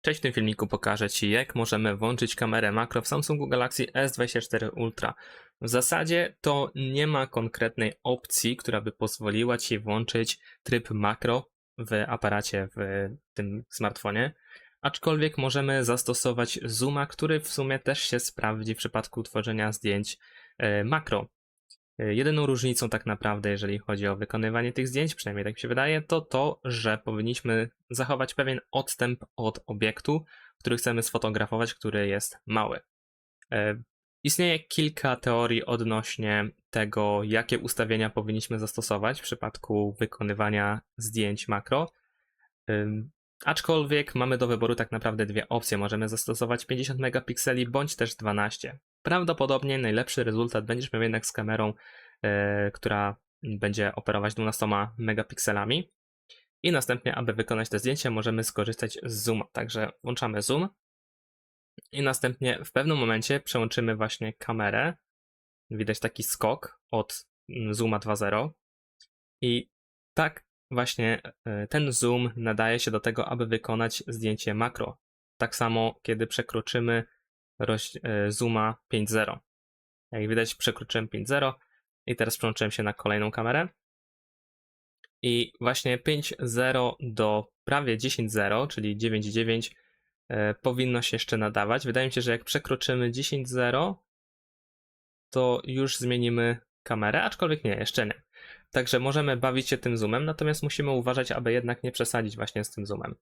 Cześć, w tym filmiku pokażę Ci, jak możemy włączyć kamerę makro w Samsungu Galaxy S24 Ultra. W zasadzie to nie ma konkretnej opcji, która by pozwoliła Ci włączyć tryb makro w aparacie w tym smartfonie, aczkolwiek możemy zastosować zooma, który w sumie też się sprawdzi w przypadku tworzenia zdjęć e, makro. E, Jedyną różnicą tak naprawdę, jeżeli chodzi o wykonywanie tych zdjęć, przynajmniej tak mi się wydaje, to to, że powinniśmy zachować pewien odstęp od obiektu, który chcemy sfotografować, który jest mały. E, Istnieje kilka teorii odnośnie tego, jakie ustawienia powinniśmy zastosować w przypadku wykonywania zdjęć makro. Ym, Aczkolwiek mamy do wyboru tak naprawdę dwie opcje. Możemy zastosować 50 megapikseli bądź też 12. Prawdopodobnie najlepszy rezultat będziesz miał jednak z kamerą, e, która będzie operować 12 megapikselami. I następnie, aby wykonać te zdjęcia, możemy skorzystać z zooma. Także włączamy zoom i następnie w pewnym momencie przełączymy właśnie kamerę. Widać taki skok od mm, zooma 2.0 i tak właśnie e, ten zoom nadaje się do tego, aby wykonać zdjęcie makro. Tak samo, kiedy przekroczymy roś, e, zooma 5.0. Jak widać, przekroczyłem 5.0 i teraz przełączyłem się na kolejną kamerę. I właśnie 5.0 do prawie 10.0, czyli 9.9 e, powinno się jeszcze nadawać. Wydaje mi się, że jak przekroczymy 10.0, to już zmienimy kamerę, aczkolwiek nie, jeszcze nie. Także możemy bawić się tym zoomem, natomiast musimy uważać, aby jednak nie przesadzić właśnie z tym zoomem.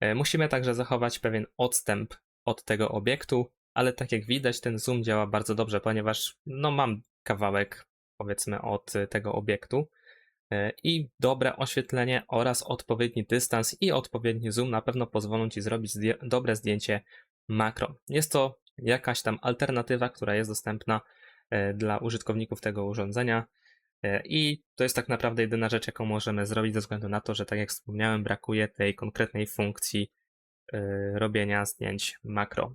E, Musimy także zachować pewien odstęp od tego obiektu, ale tak jak widać, ten zoom działa bardzo dobrze, ponieważ no mam kawałek powiedzmy od y, tego obiektu e, i dobre oświetlenie oraz odpowiedni dystans i odpowiedni zoom na pewno pozwolą Ci zrobić dobre zdjęcie makro. Jest to jakaś tam alternatywa, która jest dostępna e, dla użytkowników tego urządzenia. E, I to jest tak naprawdę jedyna rzecz, jaką możemy zrobić, ze względu na to, że tak jak wspomniałem, brakuje tej konkretnej funkcji e, robienia zdjęć makro.